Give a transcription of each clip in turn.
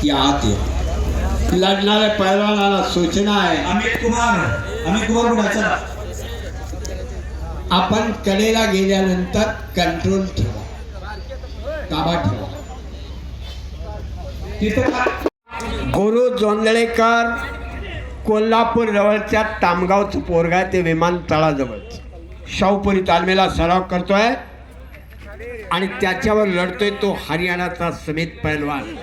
की आत या लढणाऱ्या पैलवानाला सूचना आहे. अमित कुमार अमित कुमार पुढे चला. आपण कडेला गेल्यानंतर कंट्रोल ठेवा. ताबा ठेवा. तिथं गुरु जोंदळेकर कोल्हापूर जवळच्या तामगावचं पोरगा ते विमानतळाजवळ. शाहूपुरी तालमीला सराव करतोय आणि त्याच्यावर लढतोय तो हरियाणाचा समित पैलवान.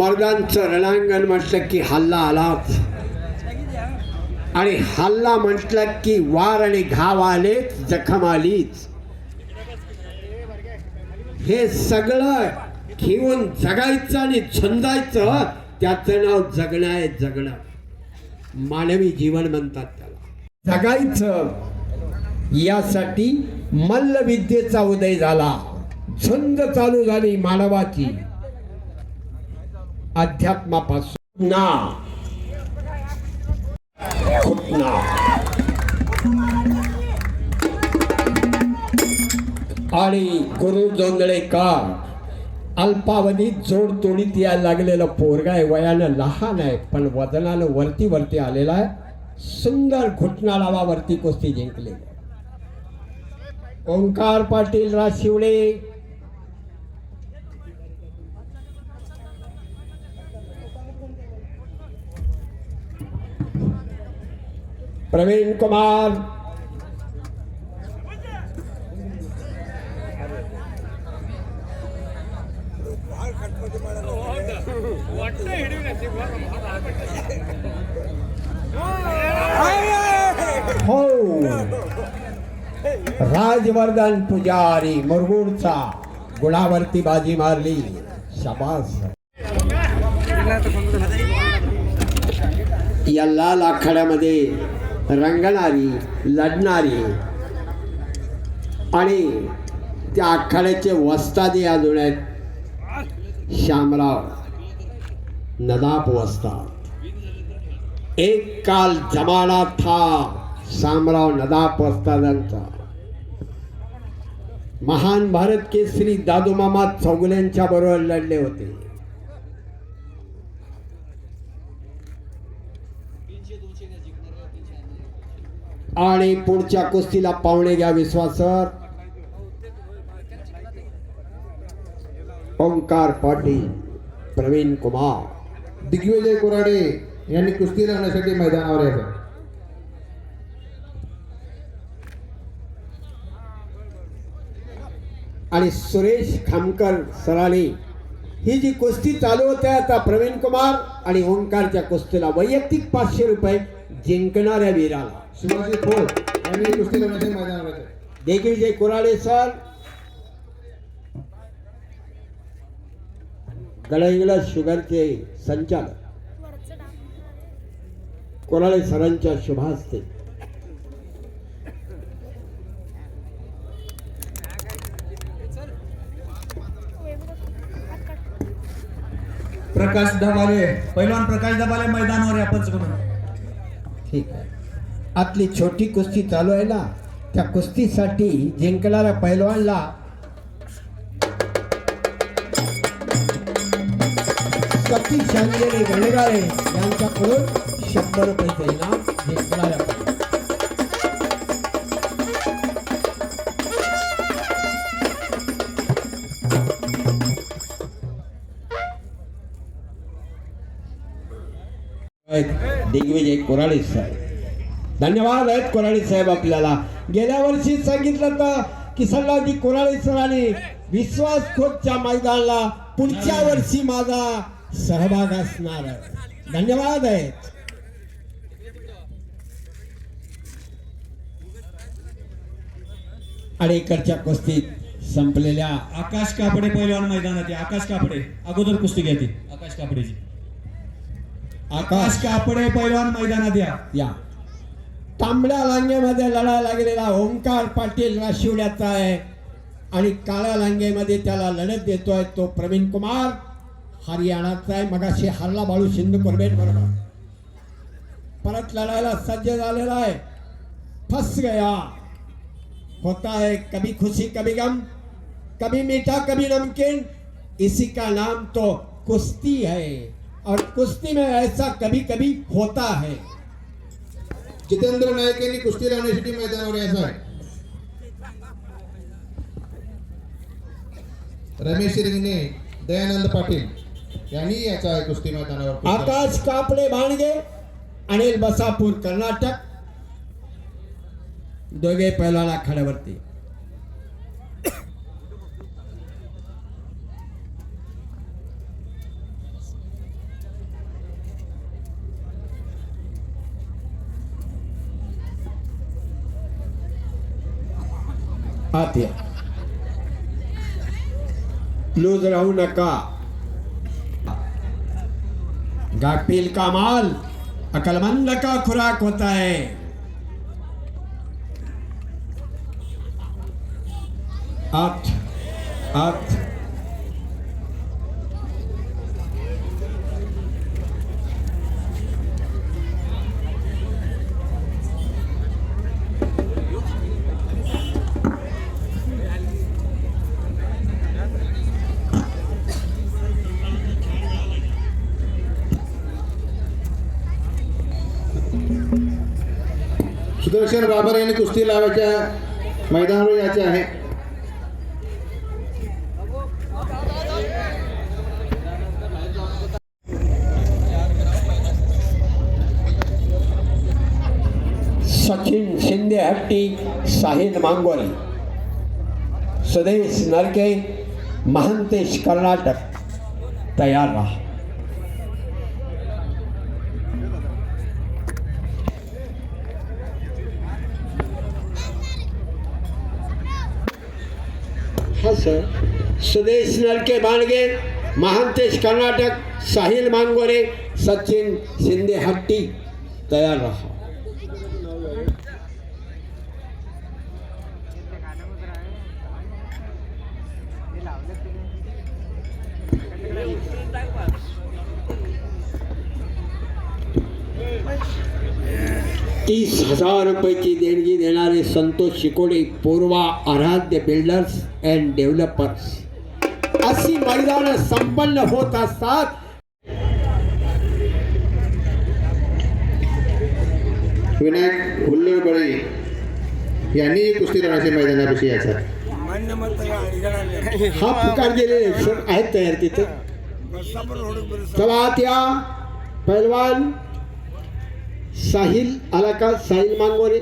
मर्दांचं रणांगण म्हटलं की हल्ला आलाच आणि हल्ला म्हटलं की वार आणि घाव आलेच जखम आलीच. हे सगळं घेऊन जगायचं आणि झंजायचं त्याचं नाव जगणं आहे जगणं. मानवी जीवन म्हणतात त्याला. जगायचं यासाठी मल्लविद्येचा उदय झाला. झुंज चालू झाली मानवाची. अध्यात्मापासून. ना. खुटना आणि गुरु जोंदळेकर अल्पावधीत जोडतोडीत यायला लागलेलं पोरगा आहे वयानं लहान आहे पण वजनानं वरती वरती आलेला आहे. सुंदर घुटना लावावरती कुस्ती जिंकले. ओंकार पाटील राशिवडे प्रवीण कुमार. हो. राजवर्धन पुजारी मुरगुडचा गुणावरती बाजी मारली. शाबास. या लाल आखाड्यामध्ये रंगणारी लढणारी. आणि त्या आखाड्याचे वस्तादी अजून आहेत श्यामराव नदाप वस्ताद. एक काल जमाना था शामराव नदाप वस्तादांचा. महान भारत केसरी दादूमामा चौगुल्यांच्या बरोबर लढले होते. आणि पुढच्या कुस्तीला पाहुणे घ्या विश्वासर ओंकार पाटील प्रवीण कुमार. दिग्विजय कोराडे यांनी कुस्ती लढण्यासाठी मैदानावर यायचं आणि सुरेश खामकर सरांनी ही जी कुस्ती चालू होते आता प्रवीण कुमार आणि ओंकारच्या कुस्तीला वैयक्तिक पाचशे रुपये जिंकणाऱ्या वीराला. शिवाजी खोत यांनी कुस्ती लढण्यासाठी मैदानावर यायचं दिग्विजय कुराडे सर. गडहिंग्लज शुगरचे संचालक. कोराळे सरांच्या शुभास्ते. प्रकाश दबाले पैलवान प्रकाश दबाले मैदानावर या पंच करून ठीक आहे. आतली छोटी कुस्ती चालू आहे ना त्या कुस्तीसाठी जिंकणाऱ्या पैलवानला सतीश अंजली गणगाळे यांच्याकडून शंभर रुपये इनाम जिंकणाऱ्या दिग्विजय कोराळे साहेब. धन्यवाद आहेत कोराळे साहेब आपल्याला. गेल्या वर्षी सांगितलं तर किसनरावजी कोराळे सरांनी विश्वास खोतच्या मैदानाला पुढच्या वर्षी माझा सहभाग असणार आहे. धन्यवाद आहेत. आणि इकडच्या कुस्तीत संपलेल्या आकाश कापडे पहिल्या मैदानात आकाश कापडे अगोदर कुस्ती घ्या ती. आकाश कापडेची. आकाश कापडे पैलवान मैदानात या. या. तांबड्या लांगेमध्ये लढायला लागलेला ओंकार पाटील राशिवड्याचा आहे. आणि काळ्या लांगेमध्ये त्याला लढत देतोय तो प्रवीण कुमार. हरियाणाचा आहे. मगाशी हरला बाळू सिंधू कोरबेट बरोबर. परत लढायला सज्ज झालेला आहे. फस गया. होता है कभी खुशी कभी गम. कभी मीठा कभी नमकीन. इसी का नाम तो कुश्ती है. और कुश्ती में ऐसा कभी कभी होता है। जितेंद्र नाईक यांनी कुस्ती लावण्यासाठी मैदानावर यायचं आहे रमेश रिंगणे दयानंद पाटील यांनी यायचं आहे कुस्ती मैदानावर आकाश कापडे भाणगे अनिल बसापूर कर्नाटक। दोघे पैलवान आखाड्यावरती आत या रहू नका गापील का माल अकलमंद का खुराक होता है आठ आठ सुदर्शन बाबर यांनी कुस्ती लावायच्या मैदानावर यायचे आहे सचिन शिंदे, हट्टी साहिल मांगोली। सुदेश नरके, महांतेश कर्नाटक। तयार रहा। सर सुदेश नलके बाणगे महांतेश कर्नाटक साहिल मांगोरे सचिन शिंदे हट्टी तयार रहा। हजार रुपयाची देणगी देणारे संतोष शिकोडे पूर्वा आराध्य बिल्डर्स अँड डेव्हलपर्स अशी मैदानं संपन्न होत असतात. विनायक हुल्लरबळे यांनी कुस्ती लावण्याच्या मैदानापाशी यायचं. आहे हा पुकार दिलेले आहेत तयार तिथे. चला त्या पैलवान साहिल आला का साहिल मांगोरे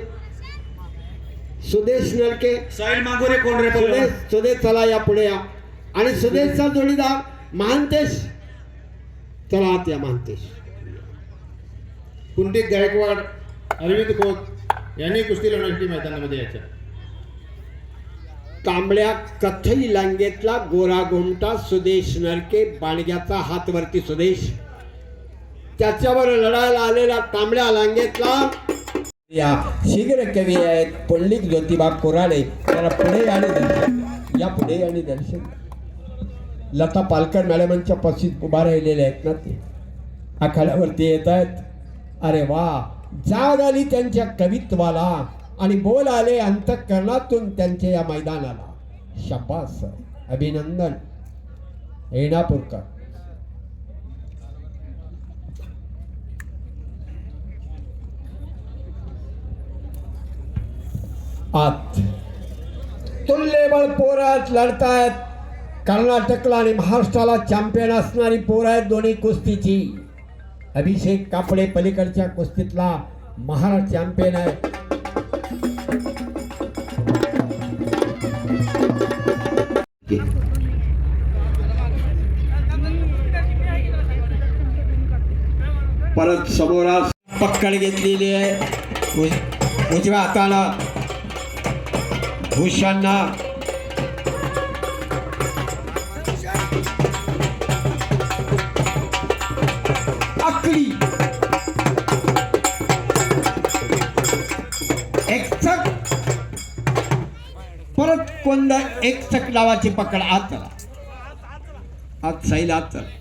सुदेश नरके साहिल मागोरे कोण रे सुदेश? सुदेश चला या पुढे या आणि सुदेशचा जोडीदार महांतेश चला आत या महांतेश कुंटिक गायकवाड अरविंद खोत यांनी कुस्ती लावण्यासाठी मैदानामध्ये यायचं आहे. तांबड्या कथई लांगेतला गोरा गोमटा सुदेश नरके बाणग्याचा हात वरती सुदेश त्याच्यावर लढायला आलेला तांबड्या लांगेतला या शीघ्र कवी आहेत पंडित ज्योतिबा कोराडे. त्याला पुढे आणि दर्शन या पुढे आणि दर्शन लता पालकर मॅडमांच्या पशीत उभा राहिलेले आहेत ना ते. आखाड्यावरती येत आहेत. अरे वा जाग आली त्यांच्या कवित्वाला आणि बोल आले अंतःकरणातून त्यांच्या या मैदानाला. शपास अभिनंदन. येणापूरकर. आत. तुल्यबळ पोरात लढतायत. कर्नाटकला आणि महाराष्ट्राला चॅम्पियन असणारी पोर आहेत दोन्ही कुस्तीची. अभिषेक कापडे पलीकडच्या कुस्तीतला महाराष्ट्र चॅम्पियन आहे. परत समोरास पक्कड घेतलेली आहे. उजव्या हातानं भूषणना. आकडी एकचक. परत कोंद एकचक नावाची पकड आत चला. आत साईल आत चला.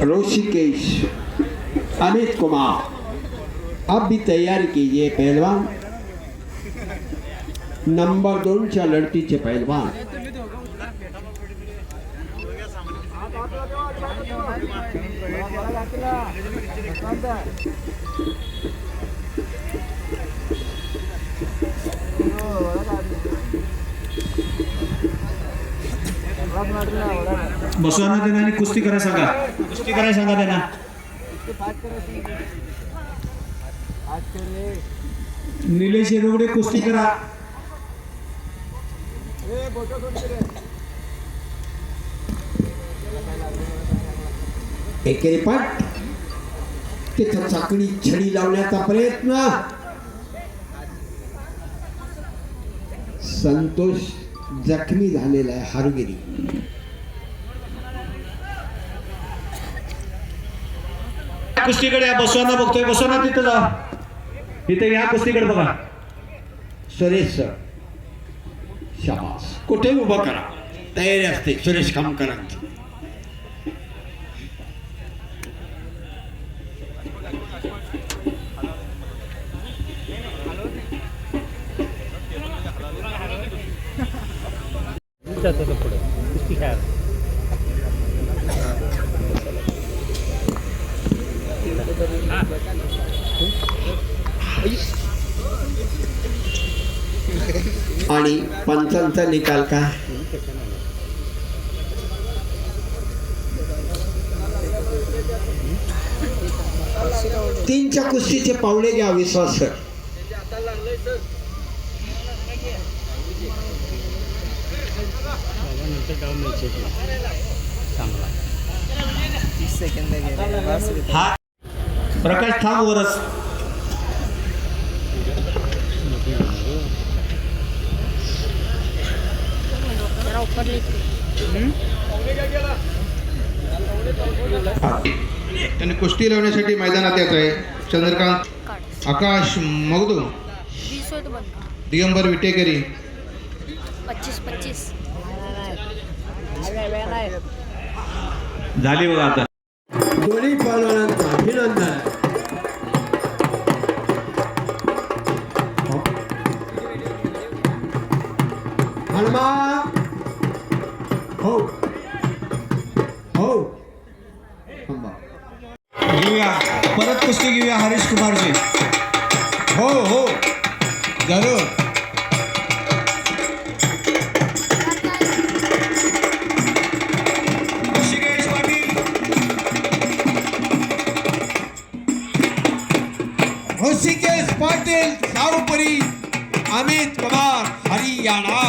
ऋषिकेश अमित कुमार। अब भी तैयारी कीजिए पहलवान। नंबर दोनच्या लढतीचे पहलवान। बसवांना त्यांना आणि कुस्ती करायला सांगा. कुस्ती करायला सांगा त्यांना. निलेश येरवडे कुस्ती करा. एकेरी पट. तिथं चाकडी छडी लावण्याचा प्रयत्न. संतोष जखमी झालेला आहे हारुगिरी. कुस्तीकडे या बसवांना बघतोय. बसवांना तिथं जा. इथे या कुस्तीकडे बघा. सुरेश सर. शाबास. कुठे उभं करा. तयारी असते. सुरेश कामकरांची. आणि पंचांचा निकाल काय? तीनच्या कुस्तीचे पावले घ्या विश्वास सर हा. प्रकाश थांब वरच. जरा ऊपर लेके त्यांनी कुस्ती लावण्यासाठी मैदानात यायचं आहे. चंद्रकांत आकाश मगदूम दिगंबर विटेकरी. पच्चीस पच्चीस. झाली बघा आता. हो. घेऊया परत कुस्ती घेऊया हरीश कुमारची हो हो ज़रूर ऋषिकेश पाटील ऋषिकेश अमित कुमार, हरियाणा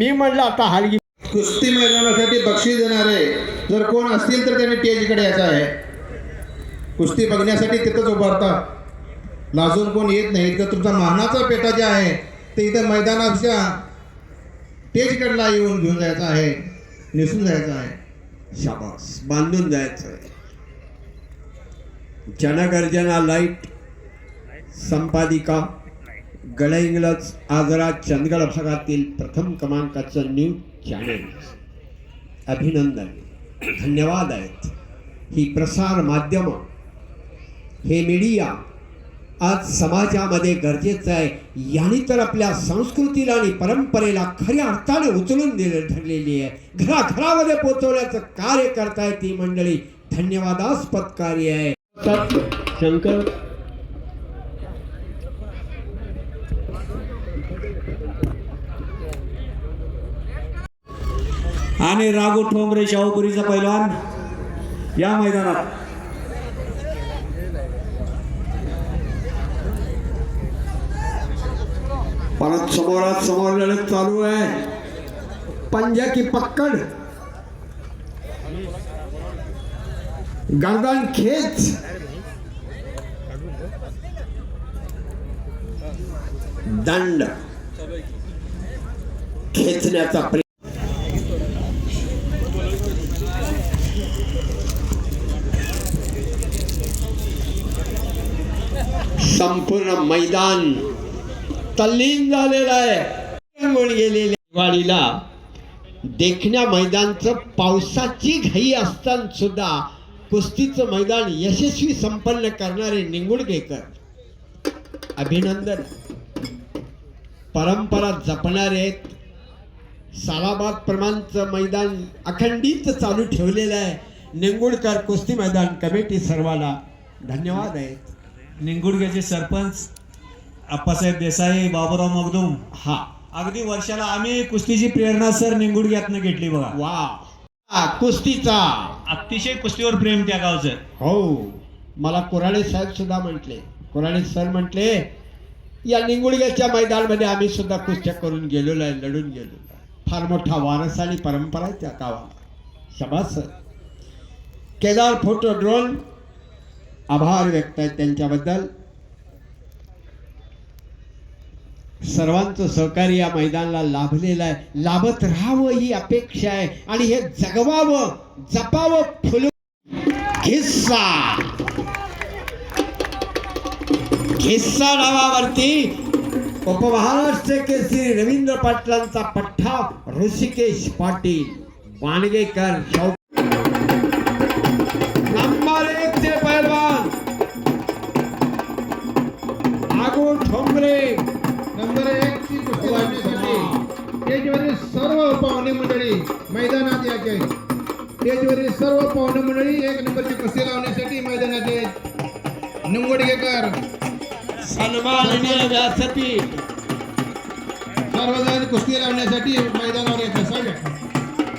मी म्हणलं आता हलगी कुस्ती मैदानासाठी बक्षीस देणारे जर कोण असतील तर त्यांनी टेजकडे यायचं आहे. कुस्ती बघण्यासाठी तिथंच उभारतात लाजून कोण येत नाही. तर तुमचा मानाचा पेटा जे आहे ते इथं मैदानाच्या टेजकडला येऊन घेऊन जायचं आहे. निसून जायचं आहे. शाबास. बांधून जायचं आहे. जनगर्जना लाइट संपादिका. गडहिंग्लज आजरा चंदगड भागातील प्रथम क्रमांकाचं न्यूज चॅनेल. अभिनंदन. धन्यवाद आहेत. ही प्रसार माध्यमं हे मीडिया आज समाजामध्ये गरजेचं आहे. यांनी तर आपल्या संस्कृतीला आणि परंपरेला खऱ्या अर्थाने उचलून दिले ठरलेली आहे. घराघरामध्ये पोचवण्याचं कार्य करताय ती मंडळी. धन्यवादास्पद कार्य आहे. शंकर आणि राघू ठोंबरे शाहूपुरीचा पैलवान या मैदानात. परत समोरात समोर लढत चालू आहे. पंजा की पक्कड. गर्दन खेच. दंड. खेचण्याचा प्रयत्न. पूर्ण मैदान तल्लीन झालेलं आहे. गेलेल्या दिवाळीला देखण्या मैदानचं पावसाची घाई असताना सुद्धा कुस्तीचं मैदान यशस्वी संपन्न करणारे निंगुडगेकर अभिनंदन. परंपरा जपणारे आहेत. सालाबाद प्रमाणचं मैदान अखंडित चालू ठेवलेलं आहे. निंगुडकर कुस्ती मैदान कमिटी सर्वाला धन्यवाद आहेत. निंगुडग्याचे सरपंच आप्पासाहेब देसाई बाबूराव मगदूम. हा. अगदी वर्षाला आम्ही कुस्तीची प्रेरणा सर निंगुडग्यातनं घेतली बघा. वा कुस्तीचा. अतिशय कुस्तीवर प्रेम त्या गावचं. हो. मला कोराडे साहेब सुद्धा म्हटले. कोराडे सर म्हटले या निंगुडग्याच्या मैदानामध्ये आम्ही सुद्धा कुस्त्या करून गेलेलो आहे लढून गेलेलो आहे. फार मोठा वारस आणि परंपरा आहे त्या गावाला. शबास सर केदार फोटो ड्रोन आभार व्यक्त आहेत त्यांच्याबद्दल. सर्वांचं सहकार्य या मैदानाला लाभलेलं आहे. लाभत राहावं ही अपेक्षा आहे. आणि हे जगवावं जपावं फुल खिस्सा. खिस्सा नावावरती उपमहाराष्ट्र केसरी रवींद्र पाटलांचा पठ्ठा ऋषिकेश पाटील. वाणगेकर पाहुणे मंडळी मैदानात यायचे स्टेजवरील सर्व पाहुणे मंडळी एक नंबरची कुस्ती लावण्यासाठी मैदानात आहेत निंगोडगेकर सन्माननीय व्यासपीठ सर्वजण कुस्ती लावण्यासाठी मैदानावर येतात सांगा.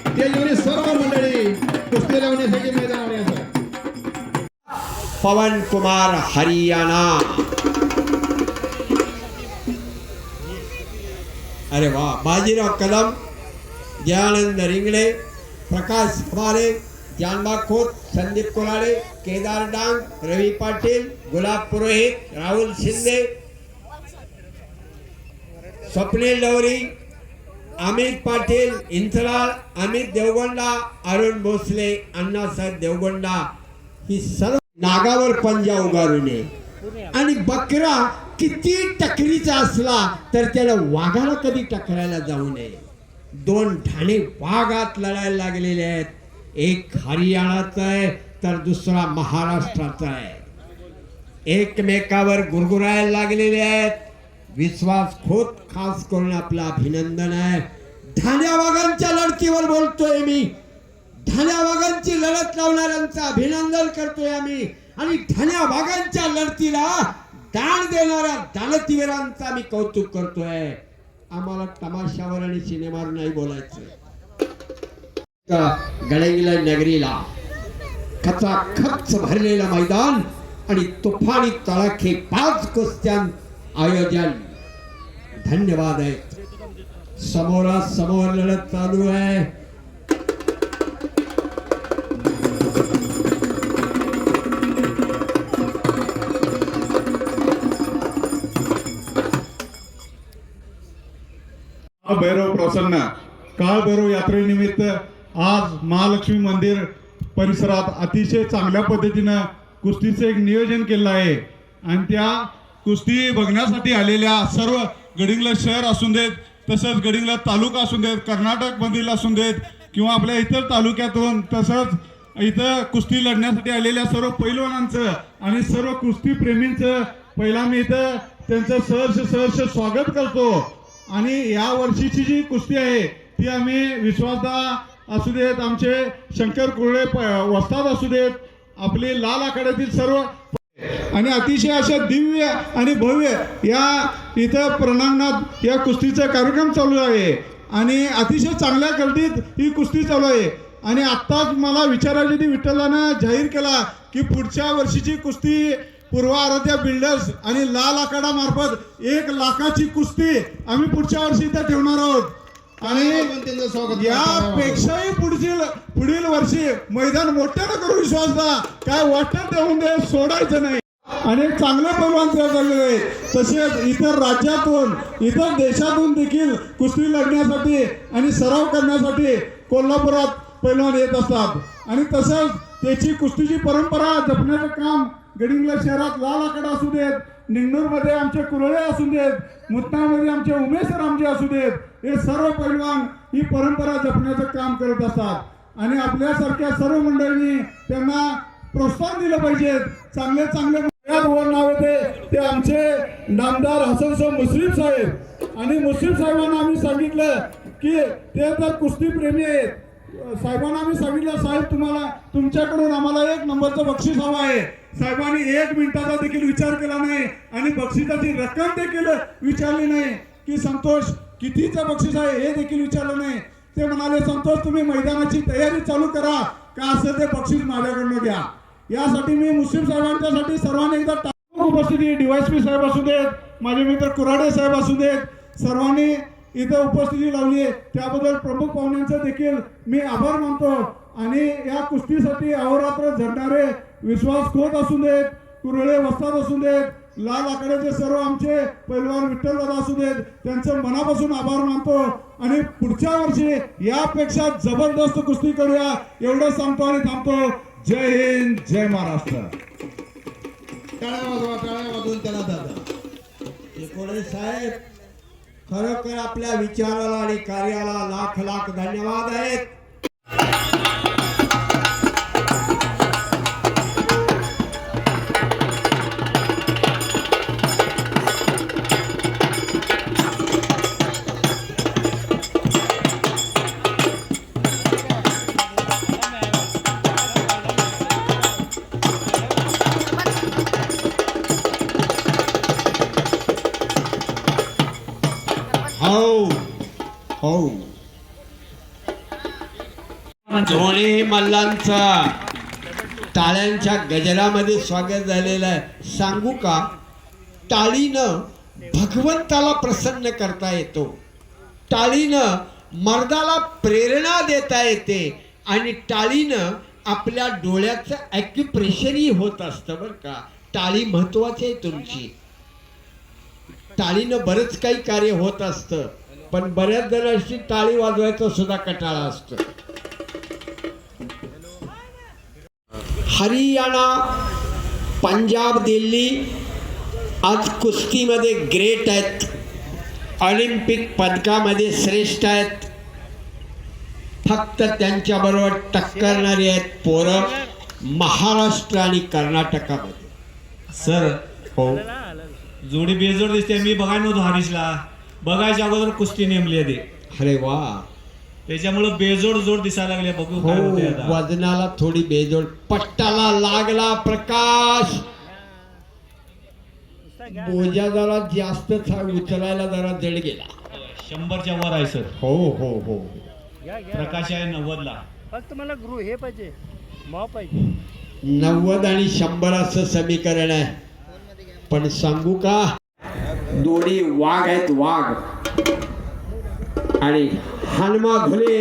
स्टेजवरील सर्व मंडळी कुस्ती लावण्यासाठी मैदानावर येतात पवन कुमार हरियाणा. अरे वा बाजीराव कदम. दयानंद रिंगणे प्रकाश फुलारे जानबा खोत संदीप कोलाडे केदार डांग रवी पाटील गुलाब पुरोहित राहुल शिंदे स्वप्नील लवरी अमित पाटील इंचलाल अमित देवगोंडा अरुण भोसले अण्णासाहेब देवगोंडा ही सर्व नागावर पंजा उभारू नये आणि बकरा किती टकरीचा असला तर त्याला वाघाला कधी टकरायला जाऊ नये. दोन ठाणे वाघात लढायला लागलेले आहेत. एक हरियाणाचा आहे तर दुसरा महाराष्ट्राचा आहे. एकमेकावर गुरगुरायला लागलेले आहेत. विश्वास खोत खास करून आपलं अभिनंदन आहे. ठाण्या वाघांच्या लढतीवर बोलतोय मी. ठाण्या वाघांची लढत लावणाऱ्यांचं अभिनंदन करतोय आम्ही. आणि ठाण्या वाघांच्या लढतीला दान देणाऱ्या दानतीवीरांचा मी कौतुक करतोय. आम्हाला तमाशावर आणि सिनेमावर नाही बोलायचं. गडंगला नगरीला खचा खच भरलेलं मैदान आणि तुफानी तळाखे पाच कुस्त्यां आयोजन. धन्यवाद आहे समोरासमोर लढत चालू आहे. काळ काळभैरव यात्रेनिमित्त आज महालक्ष्मी मंदिर परिसरात अतिशय चांगल्या पद्धतीनं कुस्तीचं एक नियोजन केलं आहे. आणि त्या कुस्ती बघण्यासाठी आलेल्या सर्व गडिंगला शहर असून देत तसंच गडिंगला तालुका असून देत कर्नाटकमधील असून देत किंवा आपल्या इतर तालुक्यातून तसंच इथं कुस्ती लढण्यासाठी आलेल्या सर्व पैलवानांचं आणि सर्व कुस्ती प्रेमींचं पहिला मी इथं त्यांचं सहर्ष सहर्ष स्वागत करतो. आणि या वर्षीची जी कुस्ती आहे ती आम्ही विश्वासदा असू देत आमचे शंकर कुरळे प- वस्ताद असू देत आपले लाल आखाड्यातील सर्व आणि अतिशय अशा दिव्य आणि भव्य या इथं प्रणांगणात या कुस्तीचा कार्यक्रम चालू आहे. आणि अतिशय चांगल्या गर्दीत ही कुस्ती चालू आहे. आणि आत्ताच मला विचारायची विठ्ठलानं जाहीर केला की पुढच्या वर्षीची कुस्ती पूर्व आराध्या बिल्डर्स आणि लाल आखाडा मार्फत एक लाखाची कुस्ती आम्ही पुढच्या वर्षी इथे ठेवणार आहोत. आणि. यापेक्षाही पुढील पुढील वर्षी मैदान मोठ्यानं करू विश्वास द्या. काय वाटत देऊन दे सोडायचं नाही. आणि चांगले पैलवान तयार झालेले आहे. तसेच इतर राज्यातून इतर देशातून देखील कुस्ती लढण्यासाठी आणि सराव करण्यासाठी कोल्हापुरात पैलवान येत असतात. आणि तसंच त्याची कुस्तीची परंपरा जपण्याचं काम गडिंगला शहरात लाल आकडा असू देत निंगूरमध्ये आमचे कुरळे असू देत मुत्नामध्ये आमचे उमेश रामजी असू देत हे सर्व पैलवान ही परंपरा जपण्याचं काम करत असतात. आणि आपल्यासारख्या सर्व मंडळींनी त्यांना प्रोत्साहन दिलं पाहिजे. चांगले चांगले नाव होते ते आमचे नामदार हसन सो मुस्लिम साहेब. आणि मुस्लिम साहेबांना आम्ही सांगितलं की ते तर कुस्ती प्रेमी आहेत. साहेबांना आम्ही सांगितलं साहेब तुम्हाला तुमच्याकडून आम्हाला एक नंबरचं बक्षीस हवं आहे. साहेबांनी एक मिनिटाचा देखील विचार केला नाही आणि बक्षिसाची रक्कम देखील विचारली नाही. की संतोष कितीचं बक्षीस आहे हे देखील विचारलं नाही. ते म्हणाले संतोष तुम्ही मैदानाची तयारी चालू करा का असं ते बक्षीस माझ्याकडनं घ्या. यासाठी मी मुस्लिम साहेबांच्यासाठी सर्वांनी एकदा टाकून उपस्थिती डीवायसपी साहेब असू देत माझे मित्र कुराडे साहेब असू देत सर्वांनी इथं उपस्थिती लावली आहे. त्याबद्दल प्रमुख पाहुण्यांचं देखील मी आभार मानतो. आणि या कुस्तीसाठी अहोरात्र झडणारे विश्वास खोत असू देत कुरळे वस्ताद असू देत लाल आकड्याचे सर्व आमचे पैलवान विठ्ठल असू देत त्यांचं मनापासून आभार मानतो. आणि पुढच्या वर्षी यापेक्षा जबरदस्त कुस्ती करूया एवढं सांगतो आणि थांबतो. जय हिंद जय महाराष्ट्र. टाळ्या वाजवा टाळ्या वाजवून त्याला दादा साहेब खरोखर आपल्या विचाराला आणि कार्याला लाख लाख धन्यवाद आहेत. टाळ्यांच्या गजरामध्ये स्वागत झालेलं आहे. सांगू का? टाळीनं भगवंताला प्रसन्न करता येतो. टाळीनं मर्दाला प्रेरणा देता येते आणि टाळीनं आपल्या डोळ्याचं ॲक्युप्रेशरही होत असतं बरं का. टाळी महत्वाची आहे तुमची. टाळीनं बरंच काही कार्य होत असतं पण बऱ्याच जणांशी टाळी वाजवायचं सुद्धा कटाळा असतो. हरियाणा पंजाब दिल्ली आज कुस्तीमध्ये ग्रेट आहेत. ऑलिम्पिक पदकामध्ये श्रेष्ठ आहेत. फक्त त्यांच्याबरोबर टक्करणारी आहेत पोरं महाराष्ट्र आणि कर्नाटकामध्ये. सर हो. जोडी बेजोड दिसते. मी बघायला नव्हतो हरीशला. बघायच्या अगोदर कुस्ती नेमली आहे ते. अरे वा. त्याच्यामुळं बेजोड जोड दिसायला लागले बघू हो काय होते आता. वजनाला थोडी बेजोड. पट्टाला लागला प्रकाश. बोजा जरा जास्त उचलायला जरा जड गेला. शंभरच्या वर आहे सर. हो हो हो. प्रकाश आहे नव्वदला. फक्त मला गृह हे पाहिजे. माव पाहिजे. नव्वद आणि शंभर असं समीकरण आहे. पण सांगू का? दोन्ही वाघ आहेत वाघ. आणि হালমা ঘুলে।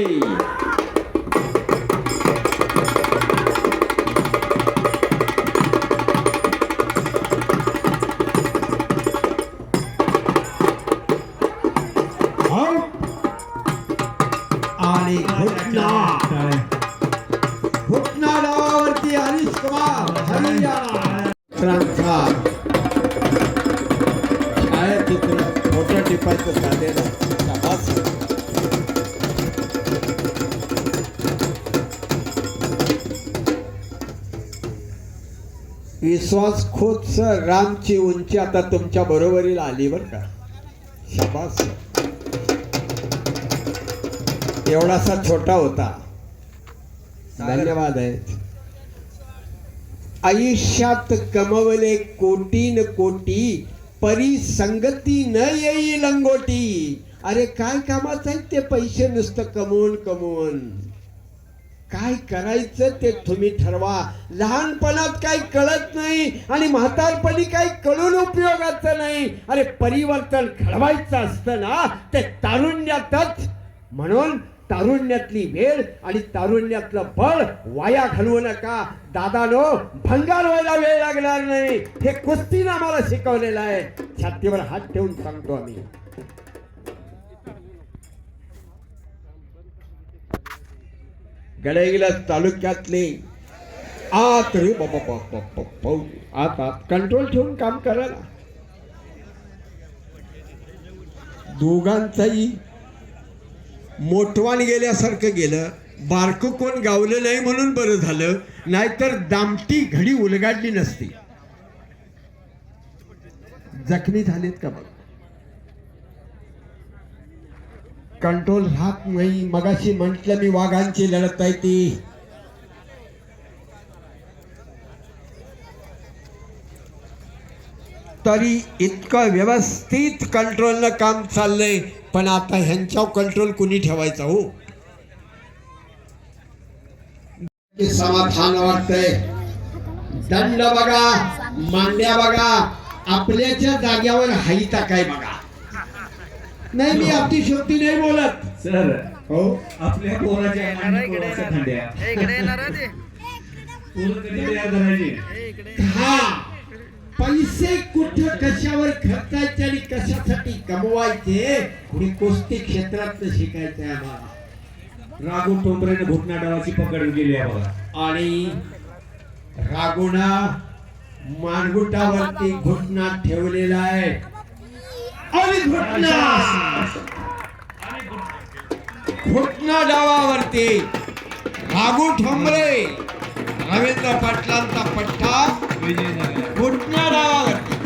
विश्वास खोत सर. रामची उंची आता तुमच्या बरोबरीला आली बर का. शाबास एवढासा छोटा होता. धन्यवाद आहे. आयुष्यात कमवले कोटीन कोटी परी संगती न येई लंगोटी अरे काय कामाचं आहे ते? पैसे नुसतं कमवून कमवून. काय करायचं ते तुम्ही ठरवा. लहानपणात काही कळत नाही आणि म्हातारपणी काही कळून उपयोगाचं नाही. अरे परिवर्तन घडवायचं असतं ना ते तारुण्यातच. म्हणून तारुण्यातली वेळ आणि तारुण्यातलं बळ वाया घालवू नका. दादानो भंगार व्हायला वेळ लागणार नाही. हे कुस्तीनं आम्हाला शिकवलेलं आहे. छातीवर हात ठेवून सांगतो आम्ही. गडईला तालुक्यातले आत रे बाबा बाबा आत आत. कंट्रोल ठेवून काम करायला. दोघांचाही मोठवान गेल्यासारखं गेलं. बारकं कोण गावलं नाही म्हणून बरं झालं. नाहीतर दामटी घडी उलगाडली नसती. जखमी झालेत का बघ? कंट्रोल राहत नाही मगाशी म्हटलं मी वाघांची लढत आहे ती. तरी इतकं व्यवस्थित कंट्रोलनं काम चाललंय पण आता ह्यांच्यावर कंट्रोल कुणी ठेवायचा हो? समाधान वाटतंय. दंड बघा मांड्या बघा आपल्याच्या जाग्यावर हाईता काय बघा? नाही मी अतिशोक्ती नाही बोलत. सर हो? आपल्या तयार करायची हा. पैसे कुठं कशावर खर्चायचे आणि कशासाठी कमवायचे हे कुस्ती क्षेत्रात शिकायचंय आम्हाला. राघव टोंबरेने घोटना डावाची पकड गेली आहे बघा. आणि रागुणा मानगुटावरती घुटना ठेवलेला आहे. आणि घुटना! घुटना डावावरती रागू ठोंबरे! रवींद्र पाटलांचा पट्टा विजय घुटना डावावरती.